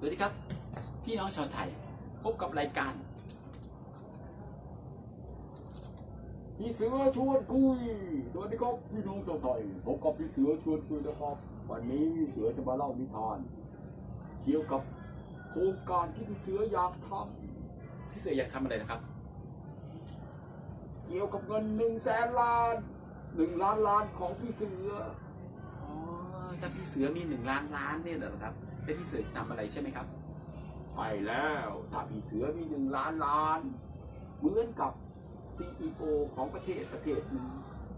สวัสดีครับ พี่น้องชาวไทย พบกับรายการ พี่เสือชวนคุย สวัสดีครับพี่น้องชาวไทยพบกับพี่เสือชวนคุยนะครับ วันนี้พี่เสือจะมาเล่านิทาน เกี่ยวกับโครงการที่พี่เสืออยากทพี่เสืออยากทำอะไรนะครับำเกี่ยวกับเงินหนึ่งแสนล้านหนึ่งล้านล้านของพี่เสืออ๋อถ้าพี่เสือมีหนึ่งล้านล้านเนี่ยเหรอครับ แล้วพี่เสือจะทำอะไรใช่ไหมครับใช่แล้วถ้าพี่เสือมีหนึ่งล้านล้านเหมือนกับ CEO ของประเทศประเทศหนึ่ง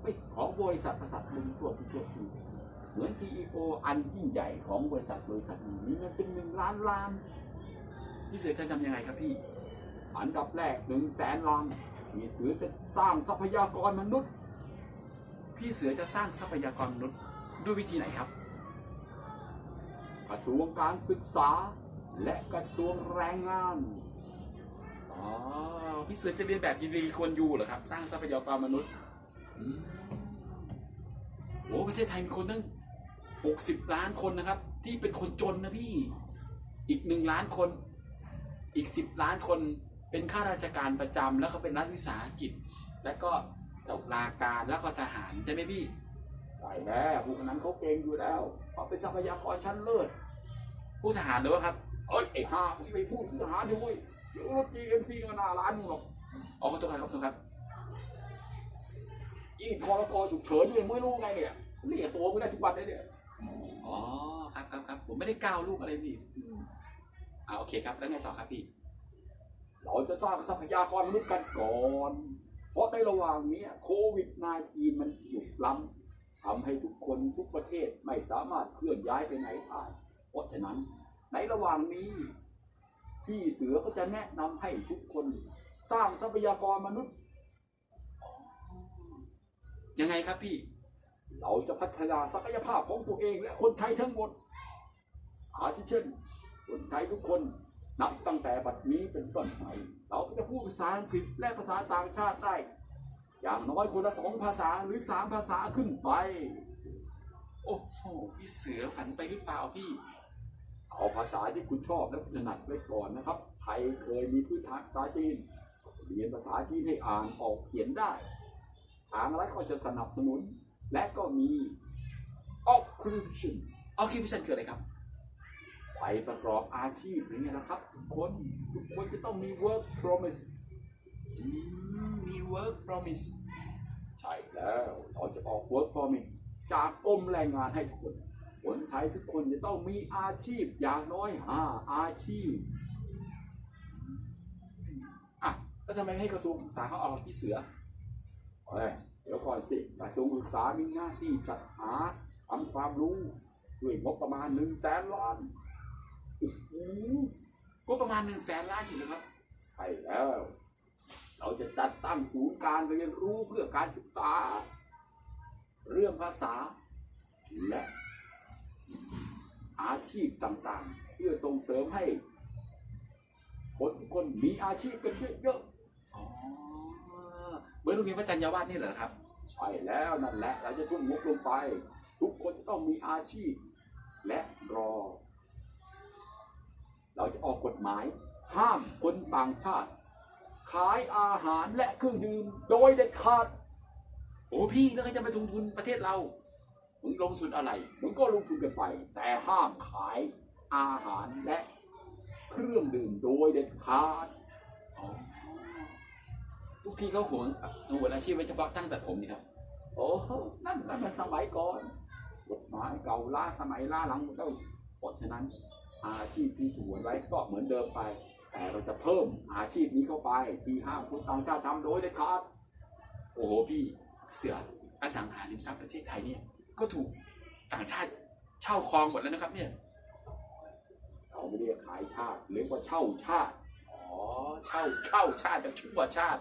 ไม่ของบริษัทบริษัทหนึ่งทั่วประเทศหนึ่งเหมือน CEO อันยิ่งใหญ่ของบริษัทบริษัทหนึ่งมีเงินเป็นหนึ่งล้านล้านพี่เสือจะทำยังไงครับพี่ อันดับแรกหนึ่งแสนล้านพี่เสือจะสร้างทรัพยากรมนุษย์ พี่เสือจะสร้างทรัพยากรมนุษย์ด้วยวิธีไหนครับ กระทรวงการศึกษา และกระทรวงแรงงาน อ๋อ พี่เสือจะเรียนแบบยีรีควรยูเหรอครับ สร้างทรัพยากรมนุษย์อืมโอ้ประเทศไทยมีคนตั้งหกสิบล้านคนนะครับ ที่เป็นคนจนนะพี่ อีกหนึ่งล้านคน อีกสิบล้านคนเป็นข้าราชการประจำแล้วก็เป็นรัฐวิสาหกิจ แล้วก็ตุลาการแล้วก็ทหารใช่ไหมพี่ ใช่แล้วพวกนั้นเขาเก่งอยู่แล้ว เขาเป็นทรัพยากรชั้นเลิศผู้ทหารหรือว่าครับเอ้ยไอ้ห่ามึงไปพูดทหารด้วยเดี๋ยวรถ GMC ก็หน้าร้านมึงหรอกอ๋อขอโทษครับขอโทษครับอีพรกฉุกเฉินยังไม่รู้ไงเนี่ยเรียกตัวมึงได้ทุกวันเลยเนี่ยอ๋อครับครับครับผมไม่ได้ก้าวลูกอะไรพี่อืมอ่าโอเคครับ แล้วไงต่อครับพี่เราจะสร้างทรัพยากรมนุษย์กันก่อน เพราะในระหว่างเนี้ยโควิด -19 มันหยุดล้ำ ทำให้ทุกคนทุกประเทศไม่สามารถเคลื่อนย้ายไปไหนได้เพราะฉะนั้นในระหว่างนี้ พี่เสือก็จะแนะนำให้ทุกคนสร้างทรัพยากรมนุษย์ ยังไงครับพี่ เราจะพัฒนาศักยภาพของตัวเองและคนไทยทั้งหมด อาทิเช่น คนไทยทุกคนนับตั้งแต่บัดนี้เป็นต้นไปเราก็จะพูดภาษาอังกฤษและภาษาต่างชาติได้ อย่างน้อยคนละสองภาษาหรือสามภาษาขึ้นไป โอ้โหพี่เสือฝันไปหรือเปล่าพี่ เอาภาษาที่คุณชอบและคุณถนัดไว้ก่อนนะครับ ไทยเคยมีพื้นฐานภาษาจีนเรียนภาษาจีนให้อ่านออกเขียนได้ ทางรัฐก็จะสนับสนุน และก็มี occupation ออคิวพิชันคืออะไรครับไปประกอบอาชีพนี่นะครับทุกคนทุกคนจะต้องมี work promise อื มมี work promise ใช่แล้วเราจะออก work permit จากกรมแรงงานให้ทุกคนคนไทยทุกคนจะต้องมีอาชีพอย่างน้อยห้าอาชีพอะแล้วทำไมไม่ให้กระทรวงศึกษาเขาเอาพี่เสือเอ้ยเดี๋ยวก่อนสิกระทรวงศึกษามีหน้าที่จัดหาทำความรู้ด้วยงบประมาณหนึ่งแสนล้านโอ้โหก็ประมาณหนึ่งแสนล้านจริงไหมครับใช่แล้วเรา จะจัดตั้งศูนย์การเรียนรู้เพื่อการศึกษา เรื่องภาษา และอาชีพต่างๆ เพื่อส่งเสริมให้คนทุกคนมีอาชีพกันเยอะอ๋อเหมือนโรงเรียนพระจันทร์ยาวาสนี่เหรอครับๆใช่แล้วนั่นแหละเราจะทุ่มงบลงไป ทุกคนจะต้องมีอาชีพ และรอ เราจะออกกฎหมาย ห้ามคนต่างชาติ ขายอาหารและเครื่องดื่มโดยเด็ดขาด โอ้พี่แล้วใครจะมาลงทุนประเทศเรา มึงลงทุนอะไร มึงก็ลงทุนกันไป แต่ห้ามขายอาหารและเครื่องดื่มโดยเด็ดขาดอ๋อทุกที่เขาหวงหวงอาชีพไว้เฉพาะตั้งแต่ผมนี่ครับ โอ้โหนั่นนั่นมันสมัยก่อนกฎหมายเก่าล้าสมัยล้าหลังหมดแล้วเพราะฉะนั้นอาชีพที่ถูกหวนไว้ก็เหมือนเดิมไป แต่เราจะเพิ่มอาชีพนี้เข้าไปที่ห้ามคนต่างชาติทำโดยเด็ดขาดโอ้โหพี่เสืออสังหาริมทรัพย์ประเทศไทยเนี่ยก็ถูกต่างชาติเช่าครองหมดแล้วนะครับเนี่ยเราไม่เรียกขายชาติเรียกว่าเช่าชาติอ๋อเช่าเช่าชาติกับชั่วชาติ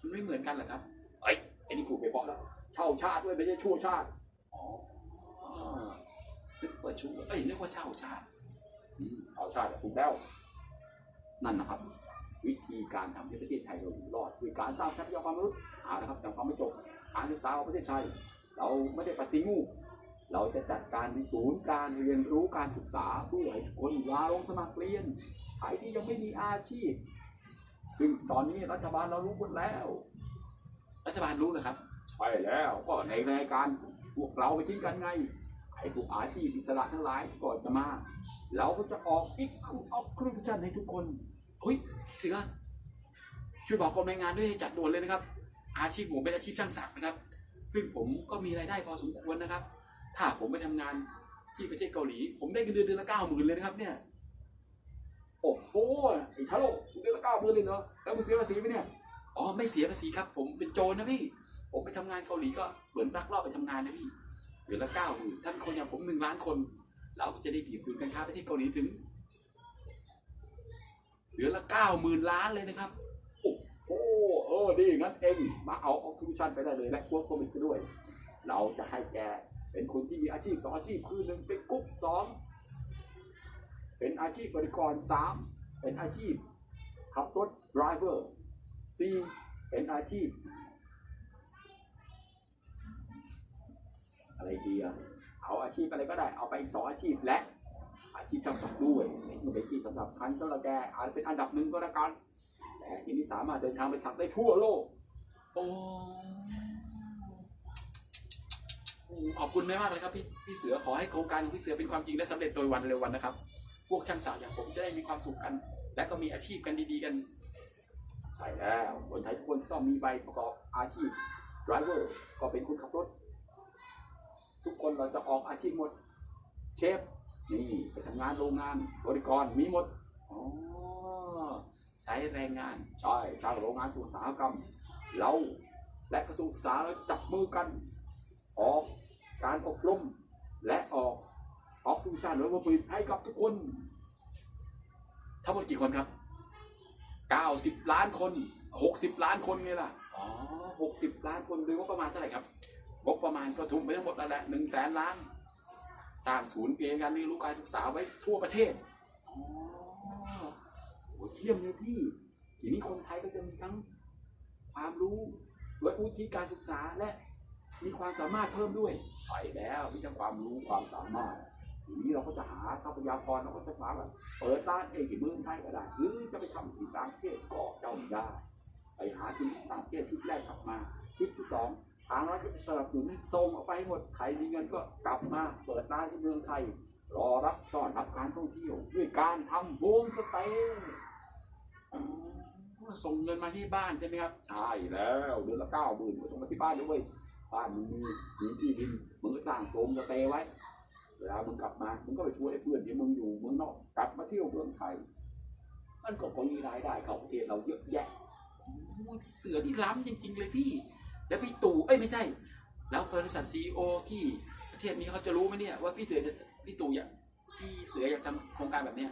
มันไม่เหมือนกันเหรอครับเอ้ยไอ้นี่กูดไปเพราะแล้วเช่าชาติด้วยไม่ใช่ชั่วชาติอ๋อนึกว่าชั่วเอ้ยนึกว่าเช่าชาติอืมเอาชาติถูกแล้ว นั่นนะครับ วิธีการทำให้ประเทศไทยเราอยู่รอดคือการสร้างทรัพยากรมนุษย์เอาละครับแต่ความไม่จบการศึกษาของประเทศไทยเราไม่ได้ปฏิรูปเราจะจัดการที่ศูนย์การเรียนรู้การศึกษาเพื่อให้ทุกคนลาลงสมัครเรียนใครที่ยังไม่มีอาชีพ ซึ่งตอนนี้รัฐบาลเรารู้หมดแล้ว รัฐบาลรู้เหรอครับใช่แล้วก็ในรายการพวกเราไปทิ้งกันไงไอ้พวกอาชีพอิสระทั้งหลายก่อนจะมา เราก็จะออกอีกคือออกครึ่งชันให้ทุกคน เฮ้ยพี่เสือช่วยบอกกรมแรงงานด้วยให้จัดด่วนเลยนะครับ อาชีพผมเป็นอาชีพช่างศักดิ์นะครับ ซึ่งผมก็มีรายได้พอสมควรนะครับ ถ้าผมไปทำงานที่ประเทศเกาหลี ผมได้เงินเดือนเดือนละเก้าหมื่นเลยนะครับ เนี่ยโอ้โหไอ้ทาโร่คุเดือนละเก้าหมื่นเลยเนาะแล้วมึงเสียภาษีไหมเนี่ยอ๋อไม่เสียภาษีครับ ผมเป็นโจรนะพี่ผมไปทำงานเกาหลีก็เหมือนรักรอบไปทำงานนะพี่เดือนละเก้าหมื่นถ้าเป็นคนอย่างผมหนึ่งล้านคน เราก็จะได้บีบทุนการค้าไปที่เกาหลีถึง ดือนละเก้าหมื่นล้านเลยนะครับโอ้โหเออดีงั้นเองมาเอาออกทูชันไปได้เลยและพวกควิดไปด้วย เราจะให้แกเป็นคนที่มีอาชีพสองอาชีพคือหนึ่งเป็นกุ๊กสองเป็นอาชีพบริกรสามเป็นอาชีพขับรถ driver สี่เป็นอาชีพ อะไรดีอะเอาอาชีพอะไรก็ได้เอาไปอีกสองอาชีพและ อาชีพช่างศักด้วยนี่อเป็นอาชีพสำหรับคันก็ละแกอาจจะเป็นอันดับหนึ่งก็แล้วกันแต่ทีนี้สามารถเดินทางไปสักได้ทั่วโลกโอ้ขอบคุณมากเลยครับพี่พี่เสือขอให้โครงการของพี่เสือเป็นความจริงและสำเร็จโดยวันเร็ววันนะครับ พวกช่างสาวอย่างผมจะได้มีความสุขกัน และก็มีอาชีพกันดีๆกันใช่แล้วคนไทยทุกคนต้องมีใบประกอบอาชีพ driver ก็เป็นคนขับรถ ทุกคนเราจะออกอาชีพหมด เชฟ นี่ไปทำงานโรงงานบริกรมีหมดอ๋อใช้แรงงานใช่ทางโรงงานอุตสาหกรรม เราและกระทรวงศึกษาเราจับมือกัน ออกการอบรมและออกออกทูชันหรือว่าฝึกให้กับทุกคน ทั้งหมดกี่คนครับ 90 ล้านคน 60 ล้านคนไงล่ะอ๋อ60 ล้านคนโดยงบประมาณเท่าไหร่ครับงบประมาณก็ทุ่มไปทั้งหมดแล้วแหละหนึ่งแสนล้าน สร้างศูนย์เรียนการเรียนรู้การศึกษาไว้ทั่วประเทศอ๋อโอ้เยี่ยมเลยพี่ทีนี้คนไทยก็จะมีทั้งความรู้และวุฒิการศึกษาและมีความสามารถเพิ่มด้วยใช่แล้วมีทั้งความรู้ความสามารถทีนี้เราก็จะหาทรัพยากรเราก็จะมาแบบเปิดร้านเองที่เมืองไทยก็ได้หรือจะไปทำที่ต่างประเทศก็เจ้าได้ไปหาที่ต่างประเทศชุดแรกกลับมาชุดที่สอง ทางรัฐก็จะสนับสนุนส่งออกไปให้หมดใครมีเงินก็กลับมาเปิดร้านที่เมืองไทย รอรับต้อนรับการท่องเที่ยว ด้วยการทำโฮมสเตย์ส่งเงินมาที่บ้านใช่ไหมครับ ใช่แล้วเดือนละเก้าหมื่นก็ส่งมาที่บ้านด้วยบ้านมึงมีมีที่ดินมึงก็ตั้งโฮมสเตย์ไว้เวลามึงกลับมามึงก็ไปช่วยไอ้เพื่อนที่มึงอยู่เมืองนอกกลับมาเที่ยวเมืองไทยมันก็พอมีรายได้เข้าประเทศเราเยอะแยะเสือนี่ล้ำจริง ๆ เลยพี่ แล้วพี่ตู่เอ้ยไม่ใช่ แล้วบริษัทซีโอที่ประเทศนี้เขาจะรู้ไหมเนี่ยว่าพี่เสือจะพี่ตู่อยากพี่เสืออยากทำโครงการแบบเนี้ย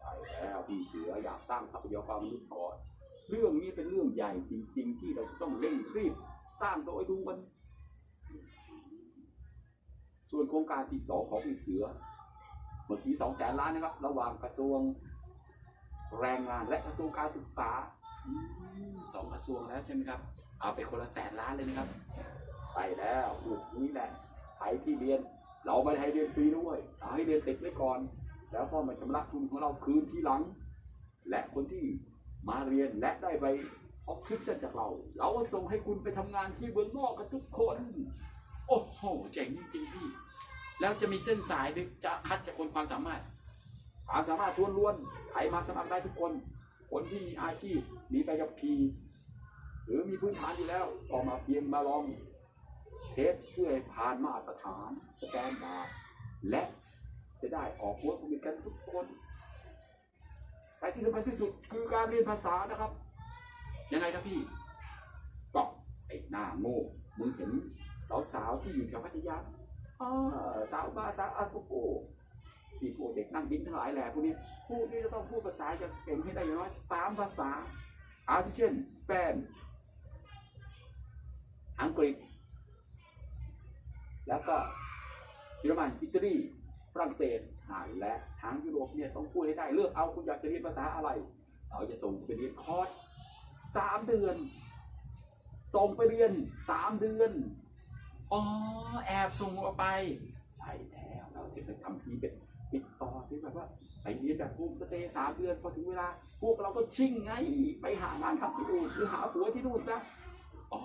ใช่แล้วพี่เสืออยากสร้างทรัพยากรมนุษย์ก่อนเรื่องนี้เป็นเรื่องใหญ่จริง ๆ ที่เราจะต้องเร่งรีบสร้างโดยดูมัน ส่วนโครงการที่สองของพี่เสือเมื่อกี้สองแสนล้านนะครับ ระหว่างกระทรวงแรงงานและกระทรวงการศึกษา สองกระทรวงแล้วใช่ไหมครับ เอาไปคนละแสนล้านเลยนะครับ ไปแล้วลูกนี้แหละใครที่เรียน เราไม่ให้เรียนฟรีด้วยเราให้เรียนติดไว้ก่อน แล้วก็มาชำระทุนของเราคืนทีหลัง และคนที่มาเรียนและได้ใบออกคลิปจากเรา เราก็ส่งให้คุณไปทำงานที่เมืองนอกกันทุกคน โอ้โหเจ๋งจริงๆพี่ แล้วจะมีเส้นสายหรือจะคัดจากคนความสามารถ ความสามารถทวนล้วนใครมาสมัครได้ทุกคน คนที่มีอาชีพมีใบขับขี่หรือมีพื้นฐานอยู่แล้วก็มาเพียงมาลองเทสเพื่อให้ผ่านมาตรฐานสแกนบาร์และจะได้ออกหัวคุยกันทุกคนแต่ที่สำคัญที่สุดคือการเรียนภาษานะครับ ยังไงครับพี่ก็ไอ้หน้าโง่มึงเห็นสาวๆที่อยู่แถวพัทยาอ่าสาวบาสาวอาโกโก ที่พวกเด็กนั่งบินทั้งหลายแหล่พวกนี้พูดนี่จะต้องพูดภาษาจะเก่งให้ได้อย่างน้อยสามภาษาอาทิเช่นสเปนอังกฤษ แล้วก็เยอรมันอิตาลีฝรั่งเศสอ่าและทางยุโรปเนี่ยต้องพูดให้ได้เลือกเอาคุณอยากจะเรียนภาษาอะไร เราจะส่งไปเรียนคอร์สสามเดือน ส่งไปเรียนสามเดือนอ๋อแอบส่งออกไป ใช่แล้วเราจะทำทีเป็น ติดต่อที่แบบว่าไปเรียนแบบภูมิสเตย์สามเดือนพอถึงเวลา พวกเราก็ชิ่งไง ไปหางานทำที่อื่นหรือหาผัวที่นู่นซะอ๋อ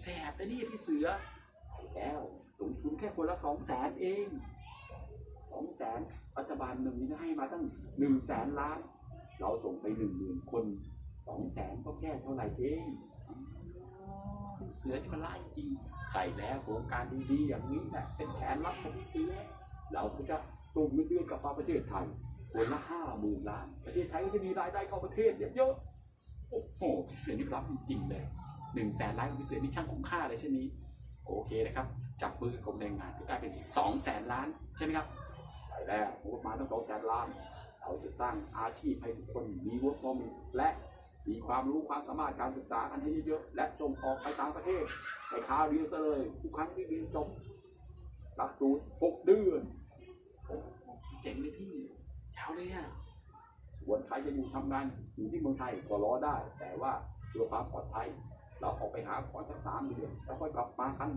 แสบแต่นี่พี่เสือไปแล้วลงทุนแค่คนละสองแสนเองสองแสนรัฐบาลหนึ่งนี่ให้มาตั้งหนึ่งแสนล้าน เราส่งไปหนึ่งหมื่นคนสองแสนก็แค่เท่าไหร่เองพี่เสือนี่มันไล่จริงใช่แล้วโครงการดีๆอย่างนี้แหละเป็นแผนลับของพี่เสือ เราก็จะ ส่งเงินเดือนกลับมาประเทศไทยคนละห้าหมื่นล้าน ประเทศไทยก็จะมีรายได้เข้าประเทศเยอะๆโอ้โหพี่เสือนี่รับจริงๆเลยหนึ่งแสนล้านของพี่เสือนี่ช่างคุ้มค่าเลยใช่ไหมโอเคนะครับ จับมือกับแรงงานก็กลายเป็นสองแสนล้านใช่ไหมครับไปแล้วงบประมาณตั้งสองแสนล้าน เราจะสร้างอาชีพให้ทุกคนมีวุฒิความรู้และมีความรู้ความสามารถการศึกษากันให้เยอะๆและส่งออกไปต่างประเทศไปค้าเรียนซะเลยทุกครั้งที่เรียนจบหลักสูตรหกเดือน เจ๋งเลยพี่เช้าเลยอะส่วนใครจะอยู่ทำงานอยู่ที่เมืองไทยก็รอได้ แต่ว่าเพื่อความปลอดภัย เราออกไปหาก่อนสักสามเดือนแล้วค่อยกลับมากัน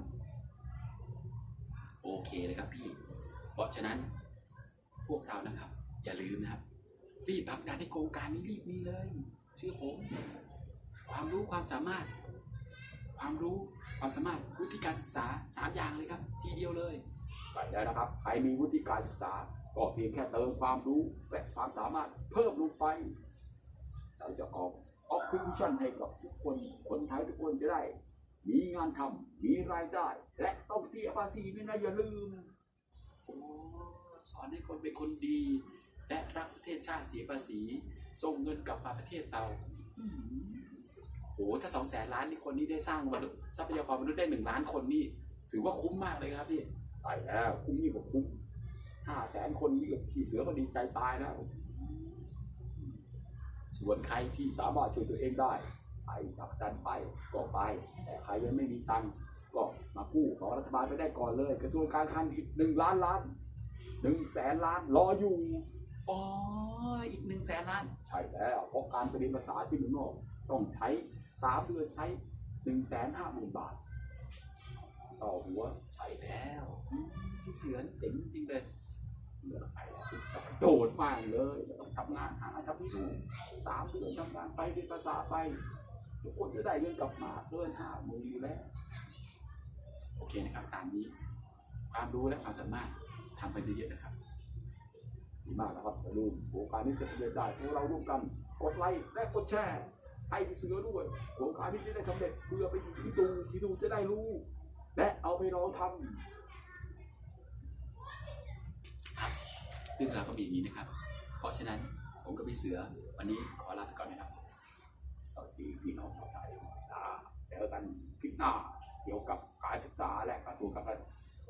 โอเคเลยครับพี่ เพราะฉะนั้นพวกเรานะครับ อย่าลืมนะครับ รีบพักดันให้โครงการนี้รีบมีเลยเชื่อผมความรู้ความสามารถ ความรู้ความสามารถวุฒิการศึกษาสามอย่างเลยครับ ทีเดียวเลย ไปได้นะครับ ใครมีวุฒิการศึกษา ก็เพียงแค่เติมความรู้และความสามารถเพิ่มลงไปเราจะออกออ i ิชั่นให้กับทุกคนคนไทยทุกคนจะได้ มีงานทำมีรายได้ และต้องเสียภาษีด้วยนะอย่าลืมอสอนให้คนเป็นคนดี และรักประเทศชาติเสียภาษี ส่งเงินกลับมาประเทศเราโอ้ถ้าสองแสนล้านนี่คนนี้ได้สร้างมนุษย์ทรัพยากรมนุษย์ได้หนึ่งล้านคนนี่ถือว่าคุ้มมากเลยครับพี่ ไปแล้วคุ้มยิ่งกว่าคุ้มห้าแสนคนนี่กับขี่เสือก็ดีใจตายแล้ว ส่วนใครที่สามารถช่วยตัวเองได้ไปจับดันไปก็ไป แต่ใครยังไม่มีตังค์ก็มากู้ของรัฐบาลไปได้ก่อนเลย กระทรวงการคลังอีกหนึ่งล้านล้านหนึ่งแสนล้านรออยู่อ๋ออีกหนึ่งแสนล้าน ใช่แล้วเพราะการไปเรียนภาษาที่เมืองนอก ต้องใช้สามเดือนใช้หนึ่งแสนห้าหมื่นบาท ต่อหัวใช่แล้วอืมพี่เสือนี่เจ๋งจริงๆเลยเลือกไปแล้วโดดมากเลยไม่ต้องทำงานหาทำที่ดูสามเดือนทำงานไปเรียนภาษาไปทุกคนจะได้เงินกลับมาเกินห้าหมื่นอยู่แล้วโอเคนะครับตามนี้ ความรู้และความสามารถทำไปเยอะๆนะครับดีมากนะครับอย่าลืมโครงการนี้จะสำเร็จได้พวกเราร่วมกันกดไลค์และกดแชร์ให้พี่เสือด้วยโครงการนี้จะได้สำเร็จเพื่อไปอยู่ที่ดูที่ดูจะได้รู้ และเอาไปลองทำเรื่องราวก็มีอย่างนี้นะครับ เพราะฉะนั้นผมกับพี่เสือวันนี้ขอลาไปก่อนนะครับ สวัสดีพี่น้องชาวไทยอ่าเจอกันคลิปหน้าเกี่ยวกับการศึกษาและกระทรวงการ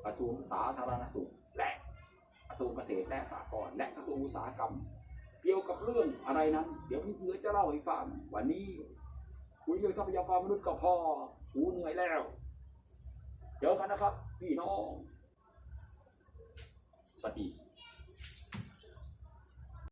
กระทรวงสาธารณสุข และกระทรวงเกษตรและสหกรณ์และกระทรวงอุตสาหกรรม เกี่ยวกับเรื่องอะไรนั้น เดี๋ยวพี่เสือจะเล่าให้ฟังวันนี้คุยเรื่องทรัพยากรมนุษย์ก็พอหูเหนื่อยแล้ว เจอกันนะครับ พี่น้อง สวัสดี